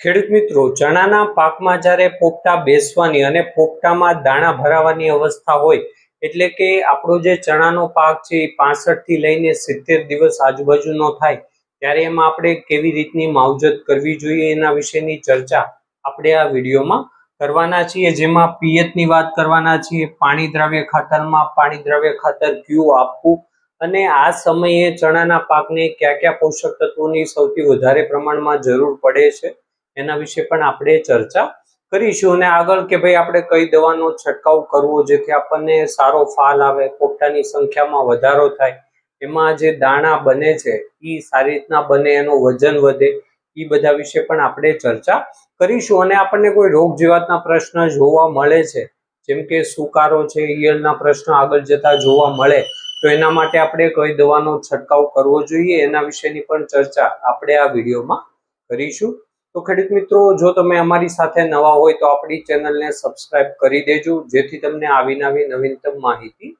ખેડૂત મિત્રો, ચણાના પાકમાં જ્યારે પોપટા બેસવાની અને પોપટામાં દાણા ભરાવાની અવસ્થા હોય, એટલે કે આપણો જે ચણાનો પાક છે એ પાસઠથી લઈને સિત્તેર દિવસ આજુબાજુનો થાય, ત્યારે એમાં આપણે કેવી રીતની માવજત કરવી જોઈએ એના વિશેની ચર્ચા આપણે આ વિડીયોમાં કરવાના છીએ. જેમાં પિયતની વાત કરવાના છીએ, પાણી દ્રાવ્ય ખાતરમાં પાણી દ્રાવ્ય ખાતર કયું આપવું અને આ સમયે ચણાના પાકને કયા કયા પોષક તત્વોની સૌથી વધારે પ્રમાણમાં જરૂર પડે છે એના વિશે પણ આપણે ચર્ચા કરીશું અને આગળ કે ભાઈ આપણે કઈ દવાનો છંટકાવ કરવો જેથી આપણને સારો ફાલ આવે, પોપટાની સંખ્યામાં વધારો થાય, એમાં જે દાણા બને છે એ સારી રીતના બને, એનું વજન વધે એ બધા વિશે પણ આપણે ચર્ચા કરીશું. અને આપણને કોઈ રોગ જીવાતના પ્રશ્ન જોવા મળે છે, જેમ કે સુકારો છે, ઈયળના પ્રશ્ન આગળ જતા જોવા મળે, તો એના માટે આપણે કઈ દવાનો છંટકાવ કરવો જોઈએ, એના વિશેની પણ ચર્ચા આપણે આ વિડીયોમાં કરીશું. તો ખેડૂત મિત્રો, જો તમે અમારી સાથે નવા હોય તો આપણી ચેનલને સબસ્ક્રાઇબ કરી દેજો, જેથી તમને આવી નવી નવીનતમ માહિતી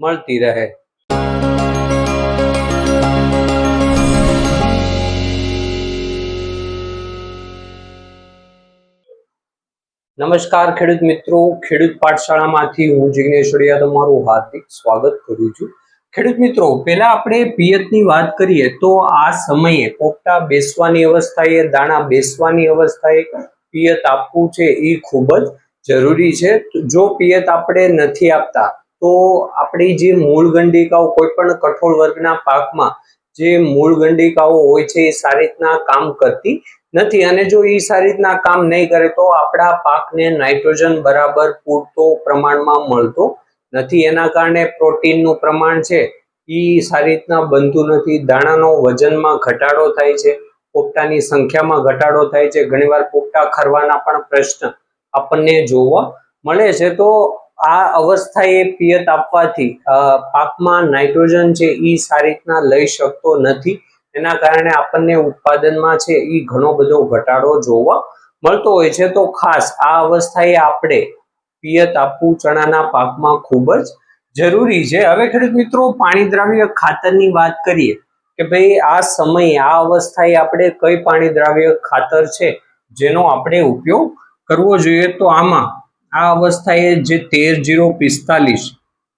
મળતી રહે. નમસ્કાર ખેડૂત મિત્રો, ખેડૂત પાઠશાળામાંથી હું જિગ્નેશ તમારું હાર્દિક સ્વાગત કરું છું. ખેડૂત મિત્રો, પહેલા આપણે પિયતની વાત કરીએ તો આ સમયે પોપટા બેસવાની અવસ્થાએ, દાણા બેસવાની અવસ્થાએ પિયત આપવું છે એ ખૂબ જ જરૂરી છે. જો પિયત આપણે નથી આપતા, તો આપણી જે મૂળ ગંડિકાઓ કોઈ પણ કઠોળ વર્ગના પાકમાં જે મૂળ ગંડિકાઓ હોય છે એ સારી રીતના કામ કરતી નથી અને જો એ સારી રીતના કામ નહીં કરે તો આપણા પાકને નાઇટ્રોજન બરાબર પૂરતો પ્રમાણમાં મળતો નથી. એના કારણે પ્રોટીનનું પ્રમાણ છે એ સારી રીતના બનતું નથી. દાણાનો વજનમાં ઘટાડો થાય છે. પોપટાની સંખ્યામાં ઘટાડો થાય છે. ઘણીવાર પોપટા ખરવાના પણ પ્રશ્ન આપણને જોવા મળે છે. તો આ અવસ્થાએ પિયત આપવાથી પાકમાં નાઇટ્રોજન છે એ સારી રીતના લઈ શકતો નથી. એના કારણે આપણને ઉત્પાદનમાં છે એ ઘણો બધો ઘટાડો જોવા મળતો હોય છે. તો ખાસ આ અવસ્થાએ આપણે પિયત આપવું ચણાના પાકમાં ખૂબ જ જરૂરી છે. હવે ખેડૂત મિત્રો, પાણી દ્રાવ્ય ખાતરની વાત કરીએ કે ભાઈ આ સમયે, આ અવસ્થાએ આપણે કઈ પાણી દ્રાવ્ય ખાતર છે જેનો આપણે ઉપયોગ કરવો જોઈએ? તો આમાં આ અવસ્થાએ જે તેર જીરો પિસ્તાલીસ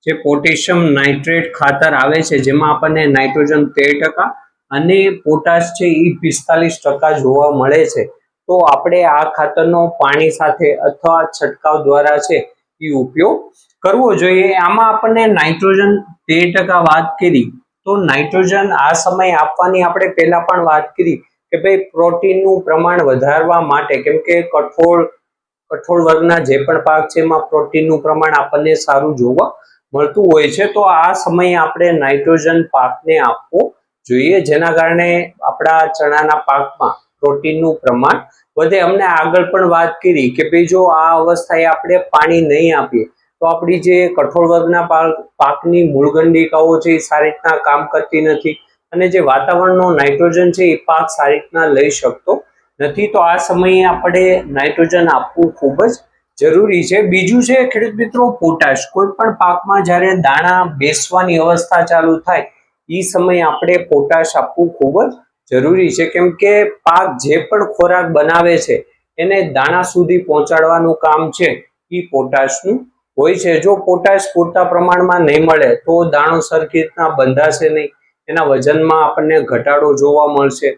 જે પોટેશિયમ નાઇટ્રેટ ખાતર આવે છે, જેમાં આપણને નાઇટ્રોજન તેર ટકા અને પોટાશ છે એ પિસ્તાલીસ ટકા જોવા મળે છે. તો આપણે આ ખાતરનો પાણી સાથે અથવા છંટકાવ દ્વારા છે એ ઉપયોગ કરવો જોઈએ. આમાં આપણને નાઇટ્રોજન તેર ટકા વાત કરી. તો નાઇટ્રોજન આ સમયે આપવાની આપણે પહેલા પણ વાત કરી કે ભાઈ પ્રોટીનનું પ્રમાણ વધારવા માટે, કેમ કે કઠોળ કઠોળ વર્ગના જે પણ પાક છે એમાં પ્રોટીનનું પ્રમાણ આપણને સારું જોવા મળતું હોય છે. તો આ સમયે આપણે નાઇટ્રોજન પાકને આપવો જોઈએ, જેના કારણે આપણા ચણાના પાકમાં પ્રોટીનનું પ્રમાણ વધે. અમને આગળ પણ વાત કરી કે ભાઈ જો આ અવસ્થાએ આપણે પાણી નહીં આપીએ, તો આપણી જે કઠોળ વર્ગના પાક, પાકની મૂળગંડિકાઓ છે એ સારી રીતના કામ કરતી નથી અને જે વાતાવરણનો નાઇટ્રોજન છે એ પાક સારી રીતના લઈ શકતો નથી. તો આ સમયે આપણે નાઇટ્રોજન આપવું ખૂબ જ જરૂરી છે. બીજું છે, ખેડૂત મિત્રો, પોટાશ. કોઈ પણ પાકમાં જ્યારે દાણા બેસવાની અવસ્થા ચાલુ થાય એ સમયે આપણે પોટાશ આપવું ખૂબ જ જરૂરી છે કેમ કે પાક જે પણ ખોરાક બનાવે છે, એને દાણા સુધી પહોંચાડવાનું કામ છે એ પોટાશનું હોય છે. જો પોટાશ પૂરતા પ્રમાણમાં નહીં મળે, તો દાણો સરખી રીતના બંધાશે નહીં. એના વજનમાં આપણને ઘટાડો જોવા મળશે.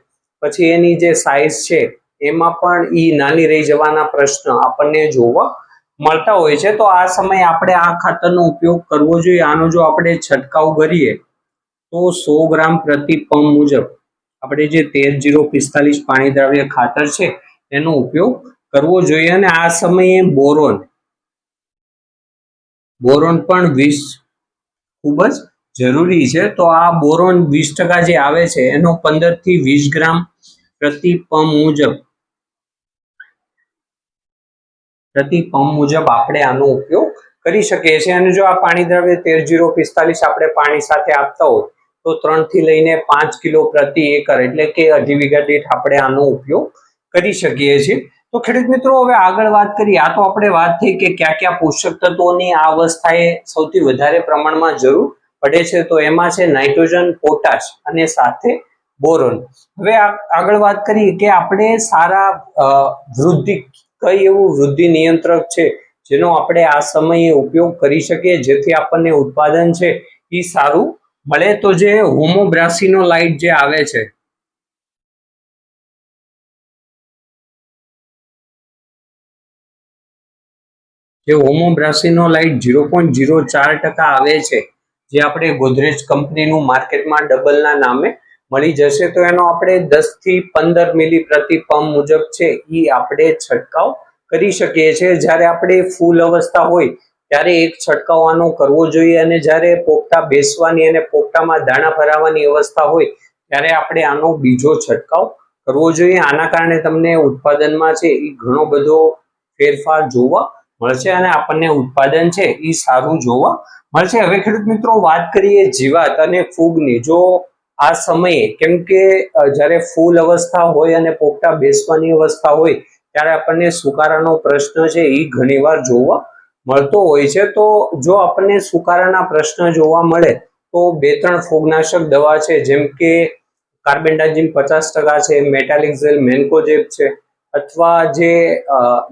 પછી એની જે સાઇઝ છે, એમાં પણ એ નાની રહી જવાના પ્રશ્ન આપણને જોવા મળતા હોય છે. તો આ સમયે આપણે આ ખાતરનો ઉપયોગ કરવો જોઈએ. આનો જો આપણે છંટકાવ કરીએ, તો સો ગ્રામ પ્રતિ પંપ મુજબ આપણે જે તેર જીરો પિસ્તાલીસ પાણી દ્રાવ્ય ખાતર છે, એનો ઉપયોગ કરવો જોઈએ અને આ સમયે બોરોન બોરોન પણ વીસ ખૂબ જ જરૂરી છે. તો આ બોરોન વીસ ટકા જે આવે છે, એનો પંદરથી વીસ ગ્રામ પ્રતિ પંપ મુજબ, પ્રતિ પંપ મુજબ આપણે આનો ઉપયોગ કરી શકીએ છીએ. અને જો આ પાણી દ્રવ્ય તેર જીરો પિસ્તાલીસ આપણે પાણી સાથે આપતા હોય તો ત્રણથી લઈને પાંચ કિલો પ્રતિ એકર એટલે કે અઢી વીઘા દીઠ આપણે આનો ઉપયોગ કરી શકીએ છીએ. તો ખેડૂત મિત્રો, હવે આગળ વાત કરીએ. આ તો આપણે વાત થઈ કે કયા કયા પોષક તત્વોની આ અવસ્થાએ સૌથી વધારે પ્રમાણમાં જરૂર પડે છે. તો એમાં છે નાઇટ્રોજન, પોટાશ અને સાથે બોરોન. હવે આગળ વાત કરીએ કે આપણે સારા વૃદ્ધિ, કઈ એવું વૃદ્ધિ નિયંત્રક છે જેનો આપણે આ સમયે ઉપયોગ કરી શકીએ, જેથી આપણને ઉત્પાદન છે એ સારું મળે તો જે હોમોબ્રાસીનો લાઇટ જે આવે છે, જે હોમોબ્રાસીનો લાઇટ ઝીરો પોઈન્ટ ઝીરો ચાર ટકા આવે છે, જે આપણે ગોદરેજ કંપનીનું માર્કેટમાં ડબલના નામે મળી જશે, તો એનો આપણે દસથી પંદર મિલી પ્રતિ પંપ મુજબ છે એ આપણે છંટકાવ કરી શકીએ છીએ. જ્યારે આપણે ફૂલ અવસ્થા હોય ત્યારે એક છંટકાવવાનો કરવો જોઈએ અને જ્યારે પોપટા બેસવાની અને પોપટામાં દાણા ભરાવાની અવસ્થા હોય, ત્યારે આપણે આનો બીજો છંટકાવ કરવો જોઈએ. આના કારણે તમને ઉત્પાદનમાં છે એ ઘણો બધો ફેરફાર જોવા મળશે અને આપણને ઉત્પાદન છે એ સારું જોવા મળશે. હવે ખેડૂત મિત્રો, વાત કરીએ જીવાત અને ફૂગની. જો આ સમયે કેમ કે જ્યારે ફૂલ અવસ્થા હોય અને પોપટા બેસવાની અવસ્થા હોય, ત્યારે આપણને સુકારાનો પ્રશ્ન છે એ ઘણીવાર જોવા મળતો હોય છે, તો જો આપણને સુકારાના પ્રશ્ન જોવા મળે, તો બે ત્રણ ફૂગનાશક દવા છે, જેમ કે કાર્બેન્ડાઝિમ પચાસ ટકા છે મેટાલિક્ઝેલ મેન્કોજેબ છે, અથવા જે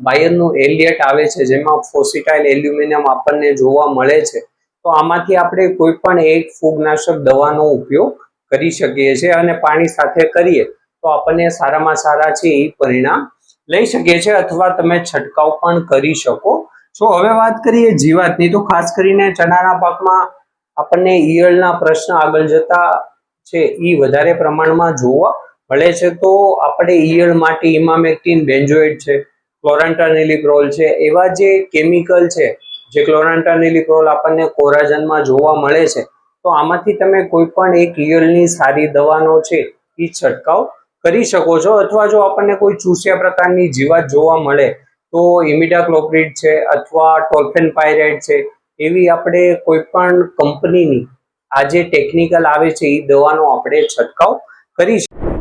બાયરનું એલિયટ આવે છે, જેમાં ફોસિટાઇલ એલ્યુમિનિયમ આપણને જોવા મળે છે, તો આમાંથી આપણે કોઈ પણ એક ફૂગનાશક દવાનો ઉપયોગ કરી શકીએ છીએ અને પાણી સાથે કરીએ, તો આપણને સારામાં સારા છે, એ પરિણામ લઈ શકીએ છીએ, અથવા તમે છંટકાવ પણ કરી શકો છો હવે વાત કરીએ જીવાતની. તો ખાસ કરીને ચણાના પાકમાં આપણને ઈયળના પ્રશ્ન આગળ જતા છે એ વધારે પ્રમાણમાં જોવા મળે છે. તો આપણે ઈયળ માટે ઇમામેક્ટિન બેન્જોઇડ છે ક્લોરાન્ટાનિલિપ્રોલ છે. એવા જે કેમિકલ છે, જે ક્લોરાન્ટાનિલિપ્રોલ આપણને કોરાજનમાં જોવા મળે છે. તો આમાંથી તમે કોઈ પણ એક ઈયળની સારી દવાનો છે એ છંટકાવ કરી શકો છો. અથવા જો આપણને કોઈ ચૂસ્યા પ્રકારની જીવાત જોવા મળે તો ઇમિડાક્લોપ્રિડ છે અથવા ટોલ્ફેન પાયરાઇડ છે, એવી આપણે કોઈ પણ કંપનીની આ જે ટેકનિકલ આવે છે એ દવાનો આપણે છંટકાવ કરી શકીએ